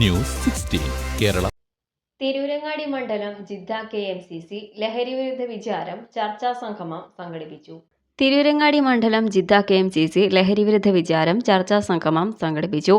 News sixteen Kerala. Tirurangadi മണ്ഡലം Jeddah K M C C ലഹരിവിരുദ്ധ വിചാരം ചർച്ചാ സംഗമം സംഘടിപ്പിച്ചു. തിരൂരങ്ങാടി മണ്ഡലം Jeddah K M C C ലഹരിവിരുദ്ധ വിചാരം ചർച്ചാ സംഗമം സംഘടിപ്പിച്ചു.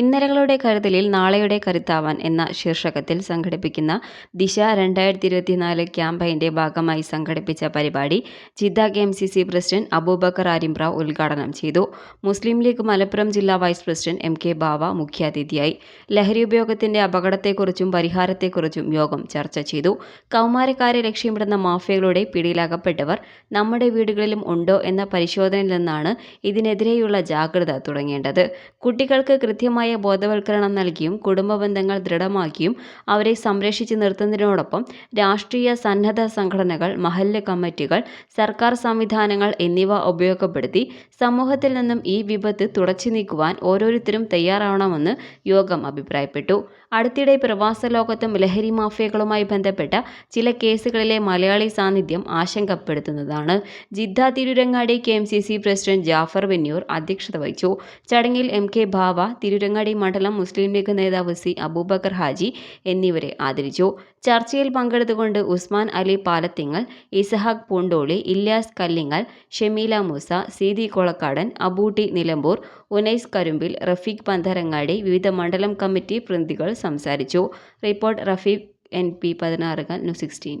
ഇന്നലകളുടെ കരുതലിൽ നാളെയുടെ കരുത്താവാൻ എന്ന ശീർഷകത്തിൽ സംഘടിപ്പിക്കുന്ന ദിശ രണ്ടായിരത്തി ഇരുപത്തിനാല് ക്യാമ്പയിന്റെ ഭാഗമായി സംഘടിപ്പിച്ച പരിപാടി Jeddah K M C C president Abubakar Arimpra ഉദ്ഘാടനം ചെയ്തു. മുസ്ലിം ലീഗ് മലപ്പുറം ജില്ലാ vice president M K Bava മുഖ്യാതിഥിയായി. ലഹരി ഉപയോഗത്തിന്റെ അപകടത്തെക്കുറിച്ചും പരിഹാരത്തെക്കുറിച്ചും യോഗം ചർച്ച ചെയ്തു. കൗമാരക്കാരെ ലക്ഷ്യമിടുന്ന മാഫിയകളുടെ പിടിയിലകപ്പെട്ടവർ നമ്മുടെ വീടുകളിലും ഉണ്ടോ എന്ന പരിശോധനയിൽ നിന്നാണ് ഇതിനെതിരെയുള്ള ജാഗ്രത തുടങ്ങേണ്ടത്. കുട്ടികൾക്ക് കൃത്യമായ ബോധവൽക്കരണം നൽകിയും കുടുംബ ബന്ധങ്ങൾ ദൃഢമാക്കിയും അവരെ സംരക്ഷിച്ചു നിർത്തുന്നതിനോടൊപ്പം രാഷ്ട്രീയ സന്നദ്ധ സംഘടനകൾ മഹല്ല് കമ്മിറ്റികൾ സർക്കാർ സംവിധാനങ്ങൾ എന്നിവ ഉപയോഗപ്പെടുത്തി സമൂഹത്തിൽ നിന്നും ഈ വിപത്ത് തുടച്ചു നീക്കുവാൻ ഓരോരുത്തരും തയ്യാറാവണമെന്ന് യോഗം അഭിപ്രായപ്പെട്ടു. അടുത്തിടെ പ്രവാസ ലോകത്തും ലഹരി മാഫിയകളുമായി ബന്ധപ്പെട്ട ചില കേസുകളിലെ മലയാളി സാന്നിധ്യം ആശങ്കപ്പെടുത്തുന്നതാണ്. Jeddah Tirurangadi K M C C president Jafar Vennur അധ്യക്ഷത വഹിച്ചു. ചടങ്ങിൽ എം കെ ഭാവ തിരുരങ്ങാടി മണ്ഡലം മുസ്ലിം ലീഗ് നേതാവ് സി അബൂബക്കർ ഹാജി എന്നിവരെ ആദരിച്ചു. ചർച്ചയിൽ പങ്കെടുത്തുകൊണ്ട് ഉസ്മാൻ അലി പാലത്തിങ്ങൽ ഇസഹാഖ് പൂണ്ടോളി ഇല്യാസ് കല്ലിങ്ങൽ ഷെമീല മൂസ സീതി കൊളക്കാടൻ അബൂട്ടി നിലമ്പൂർ ഉനൈസ് കരുമ്പിൽ റഫീഖ് പന്തരങ്ങാടി വിവിധ മണ്ഡലം കമ്മിറ്റി പ്രതിനിധികൾ സംസാരിച്ചു. റിപ്പോർട്ട് റഫീഖ് എൻ പി പതിനാറുകൾ ന്യൂസ് സിക്സ്റ്റീൻ.